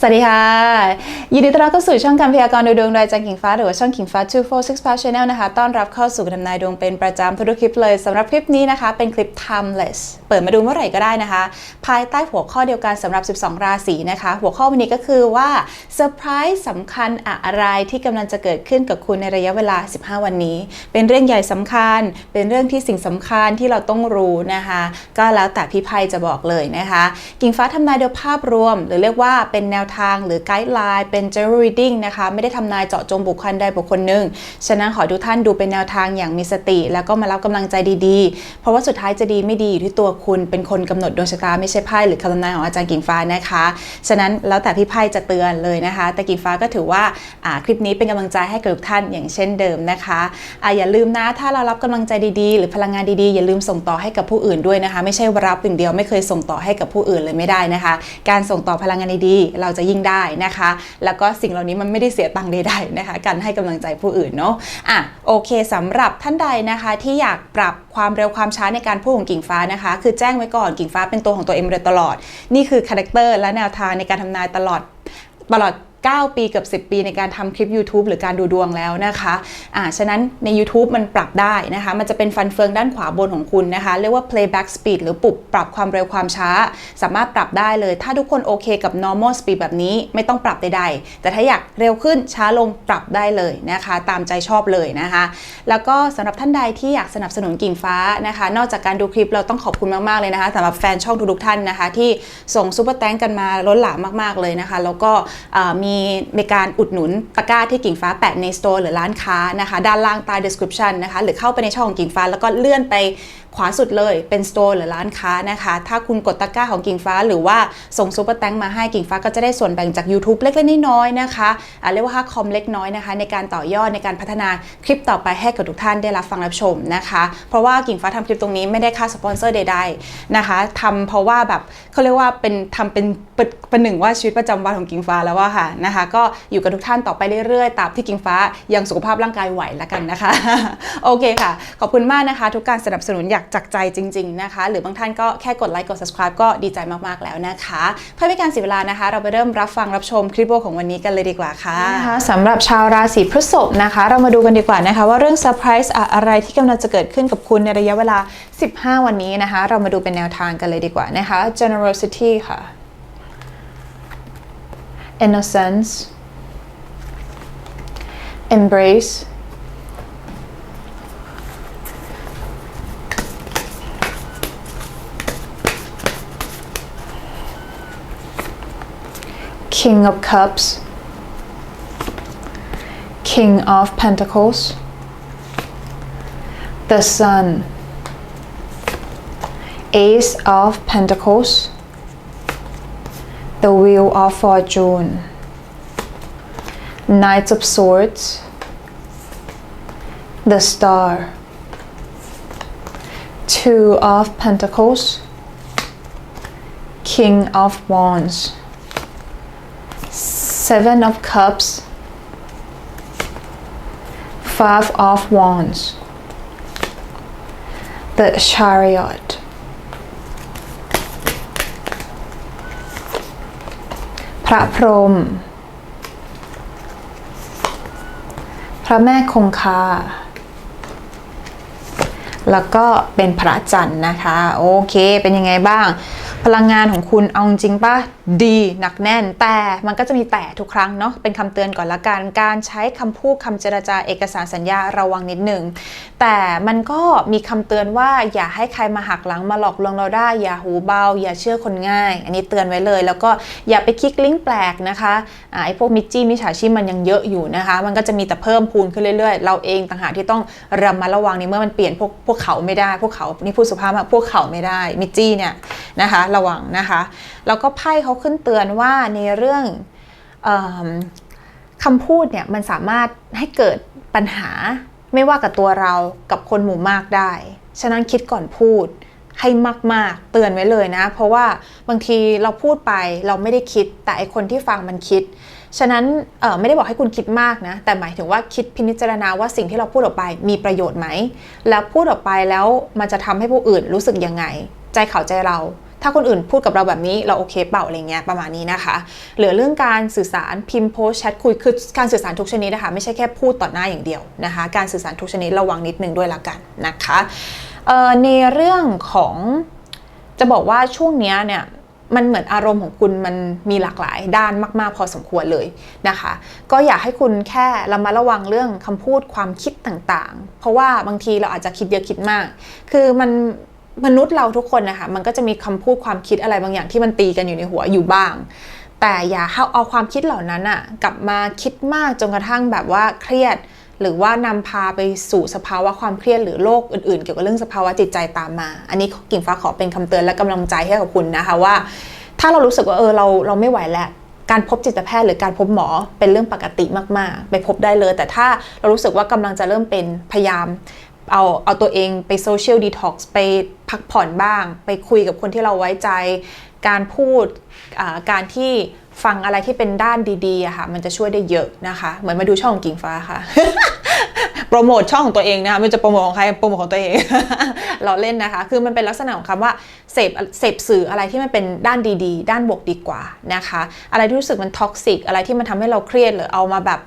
สวัสดีค่ะ ยินดีต้อนรับเข้าสู่ช่องการพยากรณ์ดวงโดยจารย์ขิงฟ้าหรือว่าช่องขิงฟ้า 246 Power Channel นะคะ ต้อนรับเข้าสู่การทำนายดวงเป็นประจำทุกคลิปเลยสำหรับคลิปนี้นะคะ เป็นคลิป timeless เปิดมาดูเมื่อไหร่ก็ได้นะคะ ภายใต้หัวข้อเดียวกันสำหรับ 12 ราศีนะคะ หัวข้อวันนี้ก็คือว่าเซอร์ไพรส์สำคัญอะไรที่กำลังจะเกิดขึ้นกับคุณในระยะเวลา 15 วันนี้ เป็นเรื่องใหญ่สำคัญ เป็นเรื่องที่สิ่งสำคัญที่เราต้องรู้นะคะ ก็แล้วแต่พี่ไพ่จะบอกเลยนะคะ กิ่งฟ้าทำนายโดยภาพรวม หรือเรียกว่าเป็นแนวทางหรือไกด์ไลน์เป็น general reading นะคะ ไม่ได้ทำนายเจาะจงบุคคลใดบุคคลหนึ่ง ฉะนั้นขอทุกท่านดูเป็นแนวทางอย่างมีสติ แล้วก็มารับกำลังใจดีๆ เพราะว่าสุดท้ายจะดีไม่ดีอยู่ที่ตัวคุณ เป็นคนกำหนดดวงชะตาไม่ใช่ไพ่หรือคำทำนายของอาจารย์กิ่งฟ้านะคะ ฉะนั้นแล้วแต่พี่ไพ่จะเตือนเลยนะคะ แต่กิ่งฟ้าก็ถือว่าคลิปนี้เป็นกำลังใจให้กับทุกท่านอย่างเช่นเดิมนะคะออย่าลืมนะถ้าเรารับกำลังใจดีๆ หรือพลังงานดีๆ อย่าลืมส่งต่อให้กับผู้อื่นด้วยนะคะ ไม่ใช่ว่ารับอย่างเดียวไม่เคยส่งต่อให้กับผู้อื่นเลยไม่ได้นะคะ การส่งต่อพลังงานดีๆเราจะยิ่งได้นะคะแล้วก็สิ่งเหล่านี้มันไม่ได้เสียตังค์ใดๆนะคะ การให้กำลังใจผู้อื่นเนาะอะโอเคสำหรับท่านใดนะคะ ที่อยากปรับความเร็วความช้าในการพูดของกิ่งฟ้านะคะ คือแจ้งไว้ก่อนกิ่งฟ้าเป็นตัวของตัวเองมาโดยตลอด นี่คือคาแรคเตอร์และแนวทางในการทำนายตลอดตลอด 9 ปีกับ 10 ปีในการทำคลิป YouTube หรือการดูดวงแล้วนะคะอ่าฉะนั้นใน YouTube มันปรับได้นะคะ มันจะเป็นฟันเฟืองด้านขวาบนของคุณนะคะ เรียกว่า playback speed หรือปรับปรับความเร็วความช้า สามารถปรับได้เลย ถ้าทุกคนโอเคกับ normal speed แบบนี้ไม่ต้องปรับใดๆ แต่ถ้าอยากเร็วขึ้นช้าลงปรับได้เลยนะคะ ตามใจชอบเลยนะคะ แล้วก็สำหรับท่านใดที่อยากสนับสนุนกิ่งฟ้านะคะ นอกจากการดูคลิปเราต้องขอบคุณมากๆเลยนะคะสำหรับแฟนช่องทุกๆท่านนะคะ ที่ส่งซูเปอร์แตงกันมาล้นหลามมากๆเลยนะคะ แล้วก็อ่ามีในการอุดหนุนตะกร้าที่กิ่งฟ้าแปะในสโตร์หรือร้านค้านะคะ ด้านล่างใต้ description นะคะ หรือเข้าไปในช่องของกิ่งฟ้าแล้วก็เลื่อนไปขวาสุดเลยเป็นสโตร์หรือร้านค้านะคะ ถ้าคุณกดตะกร้าของกิ่งฟ้า หรือว่าส่งซูเปอร์แตงมาให้กิ่งฟ้าก็จะได้ส่วนแบ่งจาก YouTube เล็กๆน้อยๆนะคะเรียกว่าค่าคอมเล็กน้อยนะคะ ในการต่อยอดในการพัฒนาคลิปต่อไปให้กับทุกท่านได้รับฟังรับชมนะคะ เพราะว่ากิ่งฟ้าทำคลิปตรงนี้ไม่ได้ค่าสปอนเซอร์ใดๆนะคะทำเพราะว่าแบบเขาเรียกว่าเป็นทำเป็นเป็นเป็นหนึ่งว่าชีวิตประจำวันของกิ่งฟ้าแล้วว่าค่ะนะคะ ก็อยู่กับทุกท่านต่อไปเรื่อยๆตาบที่กิ่งฟ้ายังสุขภาพร่างกายไหวแล้วกันนะคะ โอเคค่ะ ขอบคุณมากนะคะ ทุกการสนับสนุนอยากจากใจจริง ๆนะคะ หรือบางท่านก็แค่กดไลค์กด subscribe ก็ดีใจมากๆแล้วนะคะ เพื่อไม่การเสียเวลานะคะ เราไปเริ่มรับฟังรับชมคลิปวิดีโอของวันนี้กันเลยดีกว่าค่ะนะคะสำหรับชาวราศีพฤษภนะคะ เรามาดูกันดีกว่านะคะ ว่าเรื่องเซอร์ไพรส์อะไรที่กำลังจะเกิดขึ้นกับคุณในระยะเวลา 15 วันนี้นะคะ เรามาดูเป็นแนวทางกันเลยดีกว่านะคะ generosity ค่ะ innocence embrace King of Cups, King of Pentacles, the Sun, Ace of Pentacles, the Wheel of Fortune, Knight of Swords, the Star, Two of Pentacles, King of Wands, Seven of Cups, Five of Wands, the Chariot, " พระพรหมพระแม่คงคา แล้วก็เป็นพระจันทร์นะคะ โอเค เป็นยังไงบ้าง พลังงานของคุณเอาจริงป่ะดีหนักแน่น แต่มันก็จะมีแต่ทุกครั้งเนาะเป็นคำเตือนก่อนละกันการใช้คำพูดคำเจรจาเอกสารสัญญาระวังนิดหนึ่งแต่มันก็มีคำเตือนว่าอย่าให้ใครมาหักหลังมาหลอกลวงเราได้ อย่าหูเบา อย่าเชื่อคนง่าย อันนี้เตือนไว้เลย แล้วก็อย่าไปคลิกลิงก์แปลกนะคะอไอ้พวกมิจจี้มิจฉาชีพมันยังเยอะอยู่นะคะ มันก็จะมีแต่เพิ่มพูนขึ้นเรื่อยๆ เราเองต่างหากที่ต้องระมัดระวังในเมื่อมันเปลี่ยนพวกพวกเขาไม่ได้ พวกเขานี่พูดสุภาพมากพวกเขาไม่ได้มิจจี้เนี่ยนะคะระวังนะคะ แล้วก็ไพ่เขาขึ้นเตือนว่าในเรื่องอคำพูดเนี่ยมันสามารถให้เกิดปัญหาไม่ว่ากับตัวเรากับคนหมู่มากได้ ฉะนั้นคิดก่อนพูดให้มาก ๆ เตือนไว้เลยนะ เพราะว่าบางทีเราพูดไปเราไม่ได้คิด แต่ไอคนที่ฟังมันคิด ฉะนั้นไม่ได้บอกให้คุณคิดมากนะ แต่หมายถึงว่าคิดพินิจารณาว่าสิ่งที่เราพูดออกไปมีประโยชน์ไหม แล้วพูดออกไปแล้วมันจะทำให้ผู้อื่นรู้สึกยังไง ใจเขาใจเรา ถ้าคนอื่นพูดกับเราแบบนี้เราโอเคเปล่าอะไรเงี้ยประมาณนี้นะคะเหลือเรื่องการสื่อสารพิมพ์โพสแชทคุยคือการสื่อสารทุกชนิดนะคะไม่ใช่แค่พูดต่อหน้าอย่างเดียวนะคะ การสื่อสารทุกชนิดระวังนิดนึงด้วยละกันนะคะในเรื่องของจะบอกว่าช่วงนี้เนี่ยมันเหมือนอารมณ์ของคุณมันมีหลากหลายด้านมากๆ พอสมควรเลยนะคะ ก็อยากให้คุณแค่ระมัดระวังเรื่องคำพูดความคิดต่างๆ เพราะว่าบางทีเราอาจจะคิดเยอะคิดมาก คือมัน มนุษย์เราทุกคนนะคะมันก็จะมีคำพูดความคิดอะไรบางอย่างที่มันตีกันอยู่ในหัวอยู่บ้าง แต่อย่าเอาความคิดเหล่านั้นอะกลับมาคิดมากจนกระทั่งแบบว่าเครียด หรือว่านำพาไปสู่สภาวะความเครียดหรือโรคอื่นๆ เกี่ยวกับเรื่องสภาวะจิตใจตามมา อันนี้กิ่งฟ้าขอเป็นคำเตือนและกำลังใจให้กับคุณนะคะว่า ถ้าเรารู้สึกว่าเออเราเราไม่ไหวแล้วการพบจิตแพทย์หรือการพบหมอเป็นเรื่องปกติมาก ๆ ไปพบได้เลย แต่ถ้าเรารู้สึกว่ากำลังจะเริ่มเป็นพยายาม เอาเอาตัวเองไปโซเชียลดีท็อกซ์ไปพักผ่อนบ้าง ไปคุยกับคนที่เราไว้ใจ การพูดการที่ฟังอะไรที่เป็นด้านดีๆอะค่ะ มันจะช่วยได้เยอะนะคะ เหมือนมาดูช่องกิ่งฟ้าค่ะ โปรโมทช่องของตัวเองนะคะมันจะโปรโมทของใครโปรโมทของตัวเอง เราเล่นนะคะ คือมันเป็นลักษณะของคำว่าเสพเสพสื่ออะไรที่มันเป็นด้านดีๆ ด้านบวกดีกว่านะคะ อะไรที่รู้สึกมันท็อกซิกอะไรที่มันทำให้เราเครียดหรือเอามาแบบ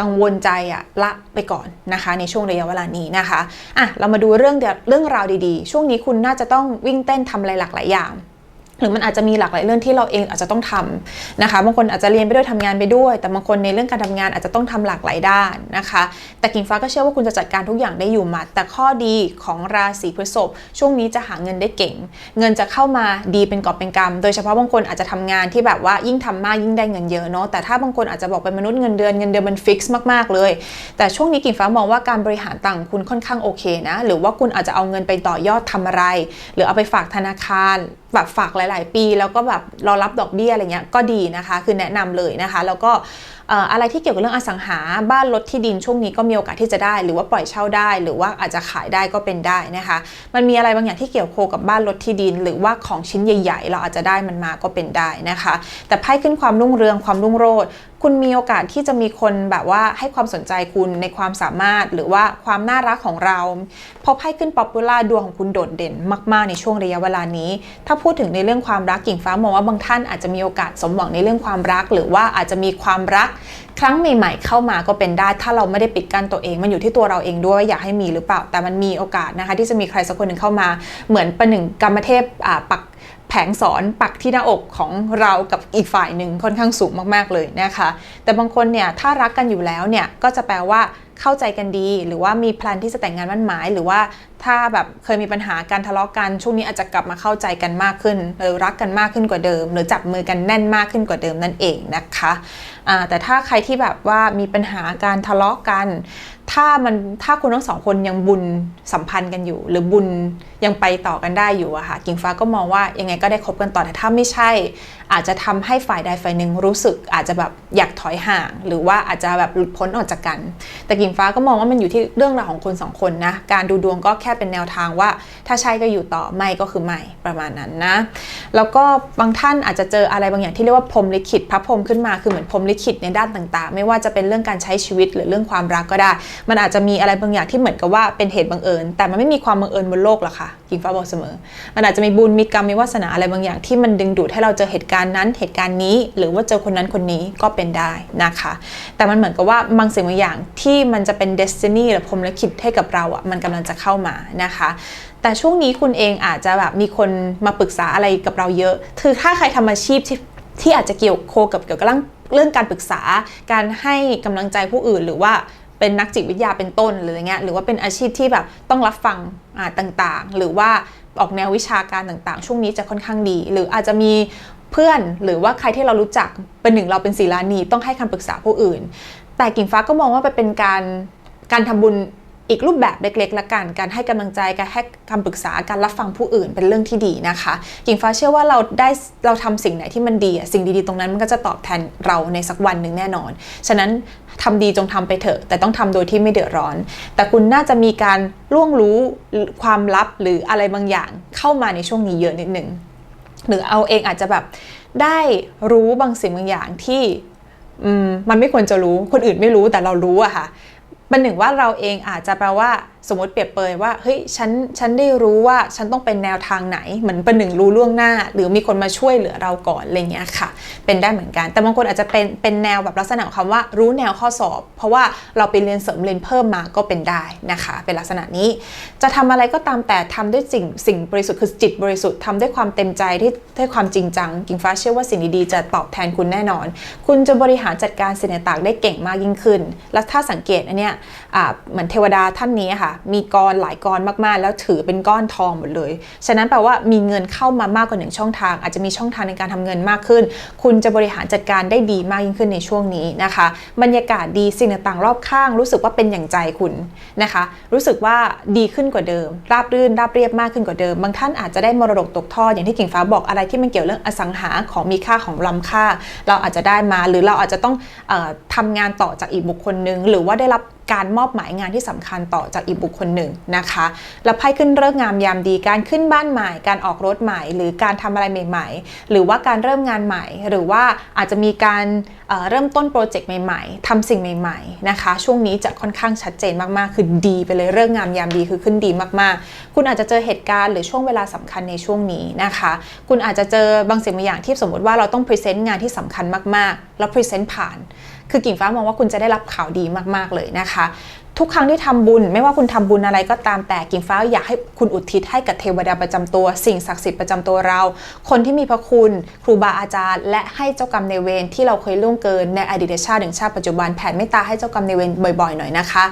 กังวลใจอะละไปก่อนนะคะ ในช่วงระยะเวลานี้นะคะอะเรามาดูเรื่องเรื่องราวดีๆ ช่วงนี้คุณน่าจะต้องวิ่งเต้นทำอะไรหลากหลายอย่าง หรือมันอาจจะมีหลากหลายเรื่องที่เราเองอาจจะต้องทำนะคะบางคนอาจจะเรียนไปด้วยทำงานไปด้วย แต่บางคนในเรื่องการทำงานอาจจะต้องทำหลากหลายด้านนะคะ แต่กิ่งฟ้าก็เชื่อว่าคุณจะจัดการทุกอย่างได้อยู่มา แต่ข้อดีของราศีพฤษภช่วงนี้จะหาเงินได้เก่ง เงินจะเข้ามาดีเป็นกอบเป็นกำโดยเฉพาะบางคนอาจจะทำงานที่แบบว่ายิ่งทำมากยิ่งได้เงินเยอะเนาะแต่ถ้าบางคนอาจจะบอกเป็นมนุษย์เงินเดือนเงินเดือนมันฟิกซ์มากๆเลย แต่ช่วงนี้กิ่งฟ้ามองว่าการบริหารต่างคุณค่อนข้างโอเคนะหรือว่าคุณอาจจะเอาเงินไปต่อยอดทำอะไร หรือเอาไปฝากธนาคารแบบฝากหลาย ๆ ปี แล้วก็แบบรอรับดอกเบี้ยอะไรเงี้ยก็ดีนะคะ คือแนะนำเลยนะคะ แล้วก็อะไรที่เกี่ยวกับเรื่องอสังหาบ้านรถที่ดินช่วงนี้ก็มีโอกาสที่จะได้ หรือว่าปล่อยเช่าได้ หรือว่าอาจจะขายได้ก็เป็นได้นะคะ มันมีอะไรบางอย่างที่เกี่ยวโคกับบ้านรถที่ดิน หรือว่าของชิ้นใหญ่ ๆ เราอาจจะได้มันมาก็เป็นได้นะคะ แต่ไพ่ขึ้นความรุ่งเรืองความรุ่งโรจน์ คุณมีโอกาสที่จะมีคนแบบว่าให้ความสนใจคุณในความสามารถหรือว่าความน่ารักของเรา พอไพ่ขึ้นป๊อปปูล่าดวงของคุณโดดเด่นมาก ๆ ในช่วงระยะเวลานี้ ถ้าพูดถึงในเรื่องความรักกิ่งฟ้ามองว่าบางท่านอาจจะมีโอกาสสมหวังในเรื่องความรัก หรือว่าอาจจะมีความรักครั้งใหม่ ๆ เข้ามาก็เป็นได้ ถ้าเราไม่ได้ปิดกั้นตัวเอง มันอยู่ที่ตัวเราเองด้วยอยากให้มีหรือเปล่า แต่มันมีโอกาสนะคะที่จะมีใครสักคนหนึ่งเข้ามาเหมือนประหนึ่งกรรมเทพปัก งสอนปักที่หน้าอกของเรากับอีกฝ่ายหนึ่งค่อนข้างสูงมากๆเลยนะคะ แต่บางคนเนี่ยถ้ารักกันอยู่แล้วเนี่ยก็จะแปลว่าเข้าใจกันดี หรือว่ามีแพลนที่จะแต่งงานมั่นหมาย หรือว่าถ้าแบบเคยมีปัญหาการทะเลาะกันช่วงนี้อาจจะกลับมาเข้าใจกันมากขึ้น หรือรักกันมากขึ้นกว่าเดิม หรือจับมือกันแน่นมากขึ้นกว่าเดิมนั่นเองนะคะแต่ถ้าใครที่แบบว่ามีปัญหาการทะเลาะกัน ถ้ามันถ้าคุณทั้งสองคนยังบุญสัมพันธ์กันอยู่ หรือบุญยังไปต่อกันได้อยู่อะค่ะกิ่งฟ้าก็มองว่ายังไงก็ได้คบกันต่อแต่ถ้าไม่ใช่ อาจจะทำให้ฝ่ายใดฝ่ายหนึ่งรู้สึก อาจจะแบบอยากถอยห่าง หรือว่าอาจจะแบบหลุดพ้นออกจากกัน แต่กิ่งฟ้าก็มองว่ามันอยู่ที่เรื่องราวของคนสองคนนะการดูดวงก็แค่เป็นแนวทางว่า ถ้าใช่ก็อยู่ต่อไม่ก็คือไม่ประมาณนั้นนะ แล้วก็บางท่านอาจจะเจออะไรบางอย่างที่เรียกว่าพรมลิขิตพระพรมขึ้นมาคือเหมือนพรมลิขิตในด้านต่างๆ ไม่ว่าจะเป็นเรื่องการใช้ชีวิตหรือเรื่องความรักก็ได้ มันอาจจะมีอะไรบางอย่างที่เหมือนกับว่าเป็นเหตุบังเอิญ แต่มันไม่มีความบังเอิญบนโลกหรอกค่ะกิงฟ้าบอกเสมอ มันอาจจะมีบุญมีกรรมมีวาสนาอะไรบางอย่างที่มันดึงดูดให้เราเจอเหตุการณ์นั้นเหตุการณ์นี้ หรือว่าเจอคนนั้นคนนี้ก็เป็นได้นะคะ แต่มันเหมือนกับว่าบางสิ่งบางอย่างที่มันจะเป็นเดสตินีหรือพรมลิขิตให้กับเราอะมันกำลังจะเข้ามานะคะ แต่ช่วงนี้คุณเองอาจจะแบบมีคนมาปรึกษาอะไรกับเราเยอะ คือถ้าใครทำอาชีพที่ที่อาจจะเกี่ยวโคกับเกี่ยวกับเรื่องเรื่องการปรึกษา การให้กำลังใจผู้อื่นหรือว่าเป็นนักจิตวิทยาเป็นต้นหรืออะไรเงี้ยหรือว่าเป็นอาชีพที่แบบต้องรับฟังต่างๆ หรือว่าออกแนววิชาการต่างๆ ช่วงนี้จะค่อนข้างดี หรืออาจจะมีเพื่อนหรือว่าใครที่เรารู้จักเป็นหนึ่งเราเป็นศิลานีต้องให้คำปรึกษาผู้อื่น แต่กิ่งฟ้าก็มองว่าไปเป็นการการทำบุญ อีกรูปแบบเล็กๆละกัน การให้กำลังใจ การให้คำปรึกษา การรับฟังผู้อื่นเป็นเรื่องที่ดีนะคะกิ่งฟ้าเชื่อว่าเราได้เราทำสิ่งไหนที่มันดี สิ่งดีๆตรงนั้นมันก็จะตอบแทนเราในสักวันหนึ่งแน่นอน ฉะนั้นทำดีจงทำไปเถอะ แต่ต้องทำโดยที่ไม่เดือดร้อน แต่คุณน่าจะมีการล่วงรู้ความลับหรืออะไรบางอย่างเข้ามาในช่วงนี้เยอะนิดหนึ่งหรือเอาเองอาจจะแบบได้รู้บางสิ่งบางอย่างที่มันไม่ควรจะรู้ คนอื่นไม่รู้แต่เรารู้อะค่ะ เป็นหนึ่งว่าเราเองอาจจะแปลว่าสมมติเปรียบเปรยว่าเฮ้ยฉันฉันได้รู้ว่าฉันต้องเป็นแนวทางไหนเหมือนประหนึ่งรู้ล่วงหน้า หรือมีคนมาช่วยเหลือเราก่อนอะไรเงี้ยค่ะ เป็นได้เหมือนกัน แต่บางคนอาจจะเป็นเป็นแนวแบบลักษณะของคำว่ารู้แนวข้อสอบ เพราะว่าเราไปเรียนเสริมเรียนเพิ่มมาก็เป็นได้นะคะ เป็นลักษณะนี้ จะทำอะไรก็ตามแต่ทำด้วยสิ่งสิ่งบริสุทธิ์คือจิตบริสุทธิ์ทำด้วยความเต็มใจที่ด้วยความจริงจังกิ่งฟ้าเชื่อว่าสิ่งดีๆจะตอบแทนคุณแน่นอน คุณจะบริหารจัดการสิ่งต่างๆได้เก่งมากยิ่งขึ้น แล้วถ้าสังเกตอันเนี้ยอ่าเหมือนเทวดาท่านนี้ค่ะมีกรหลายกรมากๆ แล้วถือเป็นก้อนทองหมดเลย ฉะนั้นแปลว่ามีเงินเข้ามามากกว่าหนึ่งช่องทาง อาจจะมีช่องทางในการทำเงินมากขึ้น คุณจะบริหารจัดการได้ดีมากยิ่งขึ้นในช่วงนี้นะคะ บรรยากาศดีสิ่งต่างๆรอบข้าง รู้สึกว่าเป็นอย่างใจคุณนะคะ รู้สึกว่าดีขึ้นกว่าเดิม ราบรื่นราบเรียบมากขึ้นกว่าเดิม บางท่านอาจจะได้มรดกตกทอดอย่างที่กิ่งฟ้าบอกอะไรที่มันเกี่ยวเรื่องอสังหาของมีค่าของล้ำค่า เราอาจจะได้มาหรือเราอาจจะต้องออทำงานต่อจากอีกบุคคลหนึ่งหรือว่าได้รับ การมอบหมายงานที่สำคัญต่อจากอีกบุคคลหนึ่งนะคะแล้วไพ่ขึ้นเลิกงามยามดีการขึ้นบ้านใหม่ การออกรถใหม่ หรือการทำอะไรใหม่ ๆ หรือว่าการเริ่มงานใหม่ หรือว่าอาจจะมีการเเริ่มต้นโปรเจกต์ใหม่ๆทำสิ่งใหม่ๆนะคะ ช่วงนี้จะค่อนข้างชัดเจนมากๆ คือดีไปเลยเรื่องงามยามดีคือขึ้นดีมากๆ คุณอาจจะเจอเหตุการณ์หรือช่วงเวลาสำคัญในช่วงนี้นะคะ คุณอาจจะเจอบางสิ่งบางอย่างที่สมมติว่าเราต้องพรีเซนต์งานที่สำคัญมากๆ แล้วพรีเซนต์ผ่าน คือกิ่งฟ้ามองว่าคุณจะได้รับข่าวดีมากๆเลยนะคะ ทุกครั้งที่ทำบุญ ไม่ว่าคุณทำบุญอะไรก็ตามแต่กิ่งฟ้าอยากให้คุณอุทิศให้กับเทวดาประจำตัว สิ่งศักดิ์สิทธิ์ประจำตัวเรา คนที่มีพระคุณครูบาอาจารย์ และให้เจ้ากรรมในเวรที่เราเคยล่วงเกินในอดีตชาติถึงชาติปัจจุบันแผ่เมตตาให้เจ้ากรรมในเวรบ่อยๆหน่อยนะคะ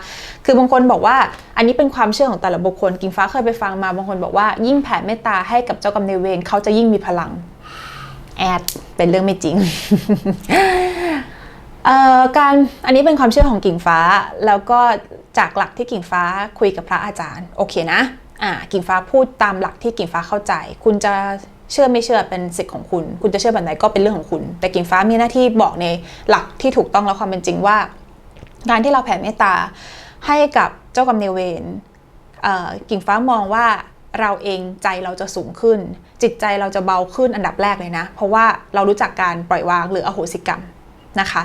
คือบางคนบอกว่าอันนี้เป็นความเชื่อของแต่ละบุคคลกิ่งฟ้าเคยไปฟังมาบางคนบอกว่ายิ่งแผ่เมตตาให้กับเจ้ากรรมในเวรเขาจะยิ่งมีพลังแอดเป็นเรื่องไม่จริง การอันนี้เป็นความเชื่อของกิ่งฟ้า แล้วก็จากหลักที่กิ่งฟ้าคุยกับพระอาจารย์โอเคนะอ่ากิ่งฟ้าพูดตามหลักที่กิ่งฟ้าเข้าใจ คุณจะเชื่อไม่เชื่อเป็นสิทธิ์ของคุณ คุณจะเชื่อแบบไหนก็เป็นเรื่องของคุณ แต่กิ่งฟ้ามีหน้าที่บอกในหลักที่ถูกต้องและความเป็นจริงว่า การที่เราแผ่เมตตาให้กับเจ้ากรรมนายเวรกิ่งฟ้ามองว่าเราเองใจเราจะสูงขึ้น จิตใจเราจะเบาขึ้นอันดับแรกเลยนะ เพราะว่าเรารู้จักการปล่อยวางหรืออโหสิกรรมนะคะ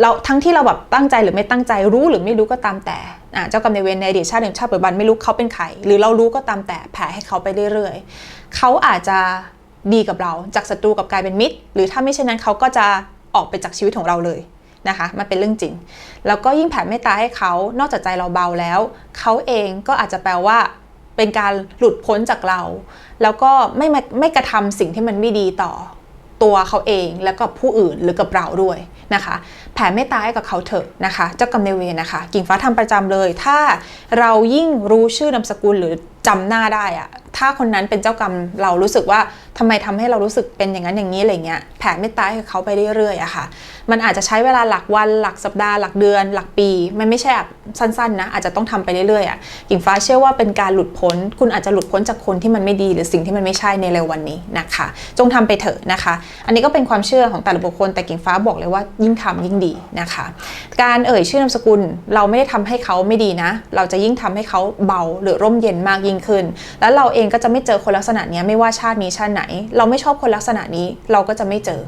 เราทั้งที่เราแบบตั้งใจหรือไม่ตั้งใจรู้หรือไม่รู้ก็ตามแต่เจ้ากรรมในเวรในอดีตชาติหนึ่งชาติปัจจุบันไม่รู้เขาเป็นใครหรือเรารู้ก็ตามแต่แผ่ให้เขาไปเรื่อยๆเขาอาจจะดีกับเราจากศัตรูกับกลายเป็นมิตร หรือถ้าไม่เช่นนั้นเขาก็จะออกไปจากชีวิตของเราเลยนะคะมันเป็นเรื่องจริง แล้วก็ยิ่งแผ่เมตตาให้เขานอกจากใจเราเบาแล้ว เขาเองก็อาจจะแปลว่าเป็นการหลุดพ้นจากเรา แล้วก็ไม่ไม่กระทำสิ่งที่มันไม่ดีต่อ ตัวเขาเองแล้วก็ผู้อื่นหรือกับเราด้วยนะคะ แผ่เมตตาให้กับเขาเถอะนะคะ เจ้ากรรมนายเวรนะคะ กิ่งฟ้าทำประจำเลย ถ้าเรายิ่งรู้ชื่อนามสกุลหรือ จำหน้าได้อะถ้าคนนั้นเป็นเจ้ากรรมเรารู้สึกว่าทำไมทำให้เรารู้สึกเป็นอย่างนั้นอย่างนี้อะไรเงี้ยแผ่เมตตาให้เขาไปเรื่อยๆอะค่ะ มันอาจจะใช้เวลาหลักวันหลักสัปดาห์หลักเดือน หลักปี มันไม่ใช่แบบสั้นๆนะอาจจะต้องทำไปเรื่อยๆอะกิ่งฟ้าเชื่อว่าเป็นการหลุดพ้น คุณอาจจะหลุดพ้นจากคนที่มันไม่ดี หรือสิ่งที่มันไม่ใช่ในเร็ววันนี้นะคะ จงทำไปเถอะนะคะ อันนี้ก็เป็นความเชื่อของแต่ละบุคคลแต่กิ่งฟ้าบอกเลยว่ายิ่งทำยิ่งดีนะคะ การเอ่ยชื่อนามสกุลเราไม่ได้ทำให้เขาไม่ดีนะ เราจะยิ่งทำให้เขาเบาหรือร่มเย็นมากยิ่งขึ้น แล้วเราเองก็จะไม่เจอคนลักษณะนี้ไม่ว่าชาตินี้ชาติไหน เราไม่ชอบคนลักษณะนี้เราก็จะไม่เจอ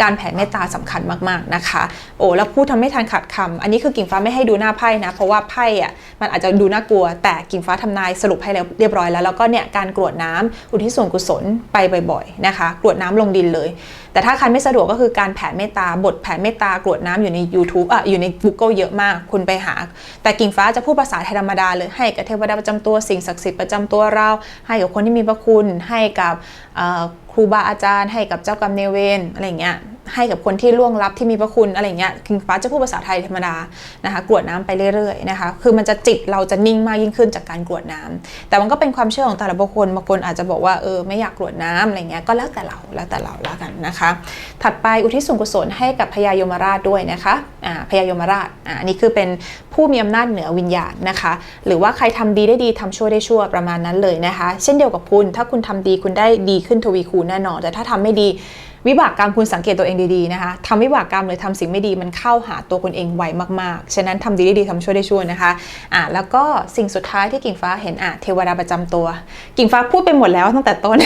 การแผ่เมตตาสำคัญมากๆนะคะ โอ้แล้วพูดทำไม่ทันขาดคำอันนี้คือกิ่งฟ้าไม่ให้ดูหน้าไพ่นะ เพราะว่าไพ่อะมันอาจจะดูน่ากลัว แต่กิ่งฟ้าทำนายสรุปให้แล้วเรียบร้อยแล้ว แล้วก็เนี่ยการกรวดน้ำอุทิศส่วนกุศลไปบ่อยๆนะคะกรวดน้ำลงดินเลย แต่ถ้าใครไม่สะดวกก็คือการแผ่เมตตาบทแผ่เมตตากรวดน้ำอยู่ใน YouTube อะอยู่ใน Google เยอะมากคุณไปหา แต่กิ่งฟ้าจะพูดภาษาไทยธรรมดาเลยให้กับเทวดาประจำตัวสิ่งศักดิ์สิทธิ์ประจำตัวเรา ให้กับคนที่มีพระคุณ ให้กับครูบาอาจารย์ ให้กับเจ้ากรรมนายเวรอะไรเงี้ยให้กับคนที่ล่วงลับที่มีพระคุณอะไรเงี้ยกิ่งฟ้าจะพูดภาษาไทยธรรมดานะคะกรวดน้ำไปเรื่อยๆนะคะคือมันจะจิตเราจะนิ่งมากยิ่งขึ้นจากการกรวดน้ำแต่มันก็เป็นความเชื่อของแต่ละบุคคลบางคนอาจจะบอกว่าเออไม่อยากกรวดน้ำอะไรเงี้ยก็แล้วแต่เราแล้วแต่เราแล้วกันนะคะ ถัดไปอุทิศส่วนกุศลให้กับพญายมราชด้วยนะคะ พญายมราชอ,อันนี้คือเป็นผู้มีอำนาจเหนือวิญญาณนะคะ หรือว่าใครทำดีได้ดีทำชั่วได้ชั่วประมาณนั้นเลยนะคะ เช่นเดียวกับคุณ ถ้าคุณทำดีคุณได้ดีขึ้นทวีคูณแน่นอน แต่ถ้าทำไม่ดี วิบากกรรมคุณสังเกตตัวเองดีๆนะคะทำวิบากกรรมหรือทำสิ่งไม่ดีมันเข้าหาตัวคุณเองไวมากๆ ฉะนั้นทำดีได้ดีทำชั่วได้ชั่วนะคะอะแล้วก็สิ่งสุดท้ายที่กิ่งฟ้าเห็นอะเทวดาประจำตัว กิ่งฟ้าพูดไปหมดแล้วตั้งแต่ต้น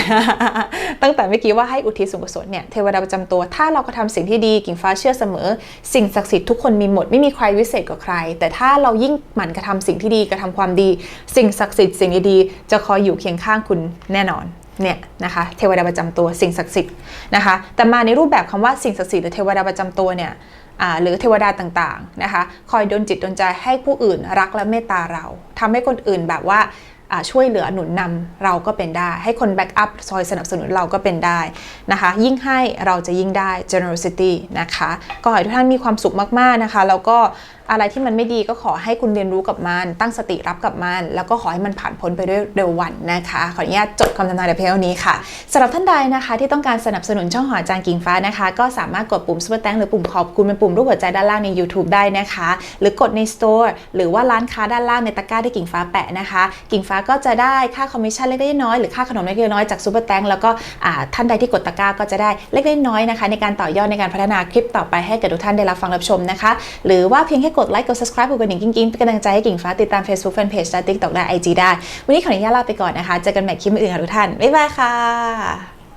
ตั้งแต่เมื่อกี้ว่าให้อุทิศส่วนกุศลเนี่ยเทวดาประจำตัว ถ้าเราก็ทำสิ่งที่ดีกิ่งฟ้าเชื่อเสมอ สิ่งศักดิ์สิทธิ์ทุกคนมีหมดไม่มีใครวิเศษกว่าใคร แต่ถ้าเรายิ่งหมั่นกระทำสิ่งที่ดีกระทำความดี สิ่งศักดิ์สิทธิ์สิ่งดีๆจะคอยอยู่เคียงข้างคุณแน่นอน เนี่ยนะคะเทวดาประจำตัวสิ่งศักดิ์สิทธิ์นะคะแต่มาในรูปแบบคำว่าสิ่งศักดิ์สิทธิ์หรือเทวดาประจำตัวเนี่ยหรือเทวดาต่างๆนะคะคอยดลจิตดลใจให้ผู้อื่นรักและเมตตาเราทำให้คนอื่นแบบว่า ช่วยเหลือหนุนนำเราก็เป็นได้ ให้คนแบ็กอัพซอยสนับสนุนเราก็เป็นได้นะคะ ยิ่งให้เราจะยิ่งได้ generosity นะคะ ก็ขอให้ทุกท่านมีความสุขมากๆนะคะ แล้วก็อะไรที่มันไม่ดีก็ขอให้คุณเรียนรู้กับมัน ตั้งสติรับกับมัน แล้วก็ขอให้มันผ่านพ้นไปด้วยเร็ววันนะคะ ขออนุญาตจดคำทำนายแต่เพียงนี้ค่ะสำหรับท่านใดนะคะที่ต้องการสนับสนุนช่องหอจารย์กิ่งฟ้านะคะ ก็สามารถกดปุ่ม Super Thank หรือปุ่มขอบคุณเป็นปุ่มรูปหัวใจด้านล่างใน YouTube ได้นะคะ หรือกดใน Store หรือว่าร้านค้าด้านล่างในตะกร้าที่กิ่งฟ้าแปะนะคะ กิ่งฟ้าก็จะได้ค่าคอมมิชชั่นเล็กๆน้อยหรือค่าขนมเล็กๆน้อยจากซูเปอร์แตงแล้วก็ท่านใดที่กดตะกร้าก็จะได้เล็กๆน้อยนะคะในการต่อยอดในการพัฒนาคลิปต่อไปให้กับทุกท่านได้รับฟังรับชมนะคะ หรือว่าเพียงแค่กดไลค์กด subscribe กดกระดิ่งกิ้งๆเป็นกำลังใจให้กิ่งฟ้าติดตาม Facebook Fanpage และ TikTok และ IG ได้ วันนี้ขออนุญาตลาไปก่อนนะคะเจอกันใหม่คลิปอื่นค่ะทุกท่านบ๊ายบายค่ะ